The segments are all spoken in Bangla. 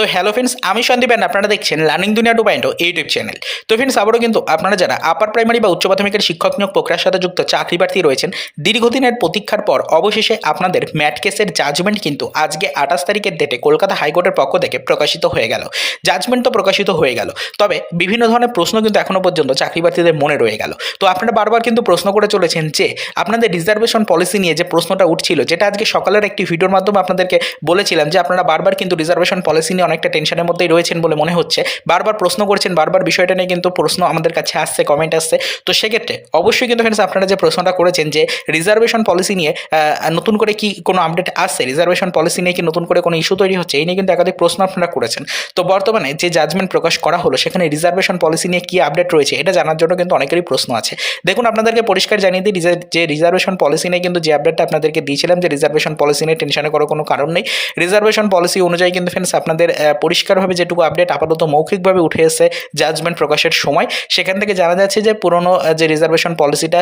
তো হ্যালো ফ্রেন্ডস আমি সন্দীপ and আপনারা দেখছেন learning Duniya two point YouTube channel তো ফ্রেন্ডস আবারও কিন্তু আপনারা যারা আপার প্রাইমারি বা উচ্চ প্রাথমিকের শিক্ষক নিয়োগ প্রক্রিয়ার সাথে যুক্ত চাকরি প্রার্থী রয়েছেন, দীর্ঘদিনের প্রতীক্ষার পর অবশেষে আপনাদের ম্যাট কেসের জাজমেন্ট কিন্তু আজকে আঠাশ তারিখের ডেটে কলকাতা হাইকোর্টের পক্ষ থেকে প্রকাশিত হয়ে গেল। জাজমেন্ট তো প্রকাশিত হয়ে গেল। তবে বিভিন্ন ধরনের প্রশ্ন কিন্তু এখনও পর্যন্ত চাকরি প্রার্থীদের মনে রয়ে গেল। তো আপনারা বারবার কিন্তু প্রশ্ন করে চলেছেন যে, আপনাদের রিজার্ভেশন পলিসি নিয়ে যে প্রশ্নটা উঠছিল, যেটা আজকে সকালের একটি ভিডিওর মাধ্যমে আপনাদেরকে বলেছিলাম যে, আপনারা বারবার কিন্তু রিজার্ভেশন পলিসি নিয়ে অনেকটা টেনশনের মধ্যেই রয়েছেন বলে মনে হচ্ছে। বারবার প্রশ্ন করছেন, বারবার বিষয়টা নিয়ে কিন্তু প্রশ্ন আমাদের কাছে আসছে কমেন্ট আসছে। তো সেক্ষেত্রে অবশ্যই কিন্তু ফ্রেন্ডস আপনারা যে প্রশ্নটা করেছেন যে রিজার্ভেশন পলিসি নিয়ে নতুন করে কি কোনো আপডেট আসছে? রিজার্ভেশন পলিসি নিয়ে কি নতুন করে কোনো ইস্যু তৈরি হচ্ছে? এই নিয়ে কিন্তু একাধিক প্রশ্ন আপনারা করেছেন। তো বর্তমানে যে জাজমেন্ট প্রকাশ করা হলো, সেখানে রিজার্ভেশন পলিসি নিয়ে কি আপডেট রয়েছে, এটা জানার জন্য কিন্তু অনেকেরই প্রশ্ন আছে। দেখুন, আপনাদেরকে পরিষ্কার জানিয়ে দিই যে রিজার্ভেশন পলিসি নিয়ে কিন্তু যে আপডেটটা আপনাদেরকে দিয়েছিলাম, যে রিজার্ভেশন পলিসি নিয়ে টেনশনে করার কোনো কারণ নেই। রিজার্ভেশন পলিসি অনুযায়ী কিন্তু ফ্রেন্ডস আপনাদের পরিষ্কারভাবে যেটুকু আপডেট আপাতত মৌখিকভাবে উঠে এসে জাজমেন্ট প্রকাশের সময়, সেখান থেকে জানা যাচ্ছে যে পুরনো যে রিজার্ভেশন পলিসিটা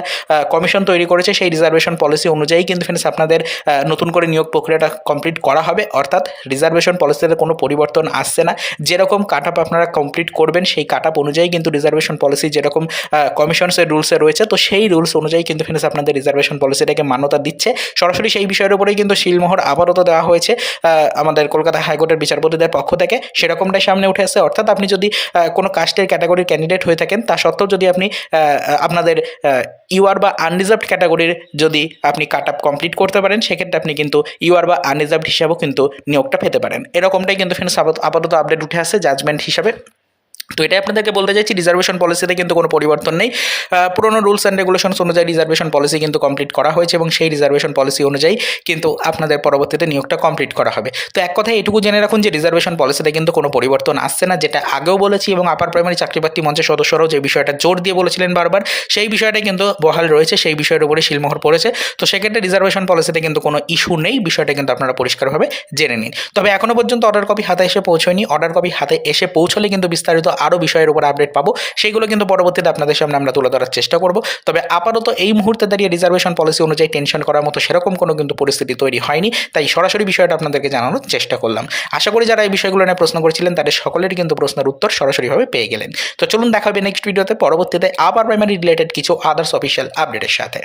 কমিশন তৈরি করেছে, সেই রিজার্ভেশন পলিসি অনুযায়ী কিন্তু ফ্রেন্ডস আপনাদের নতুন করে নিয়োগ প্রক্রিয়াটা কমপ্লিট করা হবে। অর্থাৎ রিজার্ভেশন পলিসিতে কোনো পরিবর্তন আসছে না। যেরকম কাট আপ আপনারা কমপ্লিট করবেন, সেই কাট আপ অনুযায়ী কিন্তু রিজার্ভেশন পলিসি যেরকম কমিশনসের রুলসে রয়েছে, তো সেই রুলস অনুযায়ী কিন্তু ফ্রেন্ডস আপনাদের রিজার্ভেশন পলিসিটাকে মান্যতা দিচ্ছে। সরাসরি সেই বিষয়ের উপরেই কিন্তু শিলমোহর আবারও তো দেওয়া হয়েছে আমাদের কলকাতা হাইকোর্টের বিচারপতিদের পক্ষ থেকে সেরকমটাই সামনে উঠে আসে। অর্থাৎ আপনি যদি কোনো কাস্টের ক্যাটাগরির ক্যান্ডিডেট হয়ে থাকেন, তা সত্ত্বেও যদি আপনি আপনাদের ইউআর বা আনরিজার্ভড ক্যাটাগরির যদি আপনি কাট আপ কমপ্লিট করতে পারেন, সেক্ষেত্রে আপনি কিন্তু ইউআর বা আনরিজার্ভড হিসাবেও কিন্তু নিয়োগটা পেতে পারেন। এরকমটাই কিন্তু ফ্রেন্ডস আপাতত আপডেট উঠে আসে জাজমেন্ট হিসাবে। তো এটাই আপনাদেরকে বলতে চাইছি রিজার্ভেশন পলিসিতে কিন্তু কোনো পরিবর্তন নেই। পুরনো রুলস অ্যান্ড রেগুলেশনস অনুযায়ী রিজার্ভেশন পলিসি কিন্তু কমপ্লিট করা হয়েছে এবং সেই রিজার্ভেশন পলিসি অনুযায়ী কিন্তু আপনাদের পরবর্তীতে নিয়োগটা কমপ্লিট করা হবে। তো এক কথায় এটুকু জেনে রাখুন যে রিজার্ভেশন পলিসিতে কিন্তু কোনো পরিবর্তন আসছে না, যেটা আগেও বলেছি এবং আপার প্রাইমারি চাকরিপ্রার্থী মঞ্চের সদস্যরাও যে বিষয়টা জোর দিয়ে বলেছিলেন বারবার, সেই বিষয়টাই কিন্তু বহাল রয়েছে, সেই বিষয়ের উপরে শিলমোহর পড়েছে। তো সেক্ষেত্রে রিজার্ভেশন পলিসিতে কিন্তু কোনো ইস্যু নেই, বিষয়টা কিন্তু আপনারা পরিষ্কারভাবে জেনে নিন। তবে এখনও পর্যন্ত অর্ডার কপি হাতে এসে পৌঁছয়নি। অর্ডার কপি হাতে এসে পৌঁছলে কিন্তু বিস্তারিত আরও বিষয়ের উপর আপডেট পাবো। সেইগুলো কিন্তু পরবর্তীতে আপনাদের সামনে আমরা তুলে ধরার চেষ্টা করব। তবে আপাতত এই মুহূর্তে দাঁড়িয়ে রিজার্ভেশন পলিসি অনুযায়ী টেনশন করার মতো সেরকম কোনো কিন্তু পরিস্থিতি তৈরি হয়নি। তাই সরাসরি বিষয়টা আপনাদেরকে জানানোর চেষ্টা করলাম। আশা করি যারা এই বিষয়গুলো নিয়ে প্রশ্ন করেছিলেন, তাদের সকলেরই কিন্তু প্রশ্নের উত্তর সরাসরিভাবে পেয়ে গেলেন। তো চলুন দেখা হবে নেক্সট ভিডিওতে পরবর্তীতে আবার প্রাইমারি রিলেটেড কিছু আদার্স অফিসিয়াল আপডেটের সাথে।